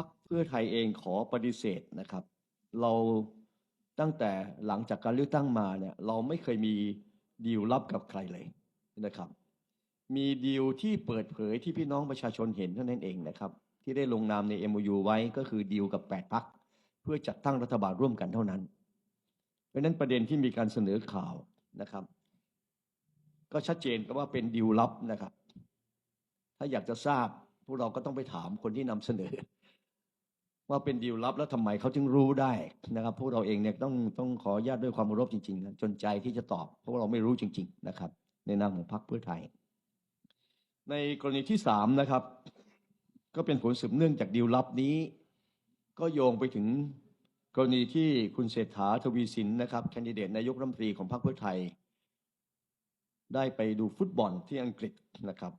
พักเพื่อไทยเองขอปฏิเสธนะครับ เราตั้งแต่หลังจากการเลือกตั้งมาเนี่ยเราไม่เคยมีดีลลับกับใครเลยนะครับ มีดีลที่เปิดเผยที่พี่น้องประชาชนเห็นเท่านั้นเองนะครับ ที่ได้ลงนามใน MOU ไว้ก็คือดีลกับ 8 พักเพื่อจัดตั้งรัฐบาลร่วมกันเท่านั้น เพราะฉะนั้นประเด็นที่มีการเสนอข่าวนะครับ ก็ชัดเจนก็ว่าเป็นดีลลับนะครับ ถ้าอยากจะทราบพวกเราก็ต้องไปถามคนที่นำเสนอ ว่าเป็นดีลลับแล้วทำไมเขาจึงรู้ได้นะครับพวกเราเองเนี่ยต้องต้องขออนุญาตด้วยความเคารพจริงๆนะจนใจที่จะตอบเพราะเราไม่รู้จริง ๆ นะครับ ในนามของพรรคเพื่อไทย ในกรณีที่สามนะครับ ก็เป็นผลสืบเนื่องจากดีลลับนี้ ก็โยงไปถึงกรณีที่คุณเศรษฐาทวีสินนะครับแคนดิเดตนายกรัฐมนตรีของพรรคเพื่อไทย ได้ไปดูฟุตบอลที่อังกฤษนะครับ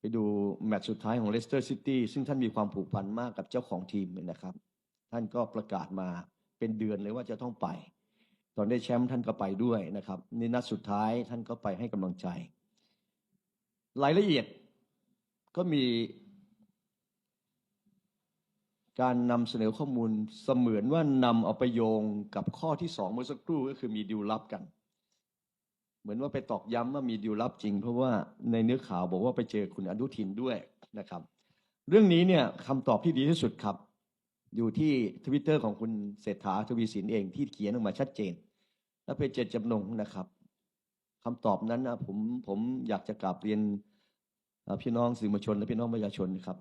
ไปดูแมตช์สุดท้ายของเลสเตอร์ซิตี้ซึ่งท่านมีความผูกพันมากกับเจ้าของทีมเนี่ยนะครับ ท่านก็ประกาศมาเป็นเดือนเลยว่าจะต้องไป ตอนได้แชมป์ท่านก็ไปด้วยนะครับในนัดสุดท้ายท่านก็ไปให้กำลังใจ รายละเอียดก็มี การนำเสนอข้อมูลเสมือนว่านำเอาไปโยงกับข้อที่สองเมื่อสักครู่ก็คือมีดีลลับกัน มือนว่าไปตอกย้ำว่ามีดีลลับจริง เพราะว่าในเนื้อข่าวบอกว่าไปเจอคุณอนุทินด้วยนะครับ เรื่องนี้เนี่ยคำตอบที่ดีที่สุดครับ อยู่ที่ทวิตเตอร์ของคุณเศรษฐาทวีสินเองที่เขียนออกมาชัดเจน และเป็นเจตจำนงนะครับคำตอบนั้นนะผมผมอยากจะกราบเรียนพี่น้องสื่อมวลชน และพี่น้องประชาชนครับ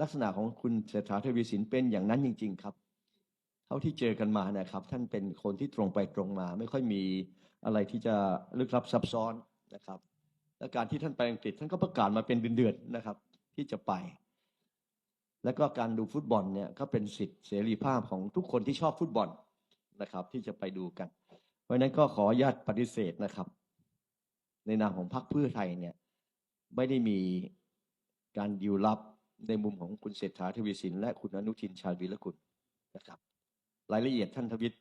ลักษณะของคุณเศรษฐาทวีสินเป็นอย่างนั้นจริง ๆ ครับ เท่าที่เจอกันมานะครับ ท่านเป็นคนที่ตรงไปตรงมา ไม่ค่อยมี อะไรที่จะลึกลับซับซ้อนนะครับ และการที่ท่านไปอังกฤษท่านก็ประกาศมาเป็นเดือนๆนะครับ ที่จะไป แล้วก็การดูฟุตบอลเนี่ยก็เป็นสิทธิเสรีภาพของทุกคนที่ชอบฟุตบอลนะครับ ที่จะไปดูกัน เพราะฉะนั้นก็ขออนุญาตปฏิเสธนะครับ ในนามของพรรคเพื่อไทยเนี่ยไม่ได้มีการดิวลับในมุมของคุณเศรษฐาทวีสิน และคุณอนุทินชาญวีรกุลนะครับ รายละเอียดท่านทวิต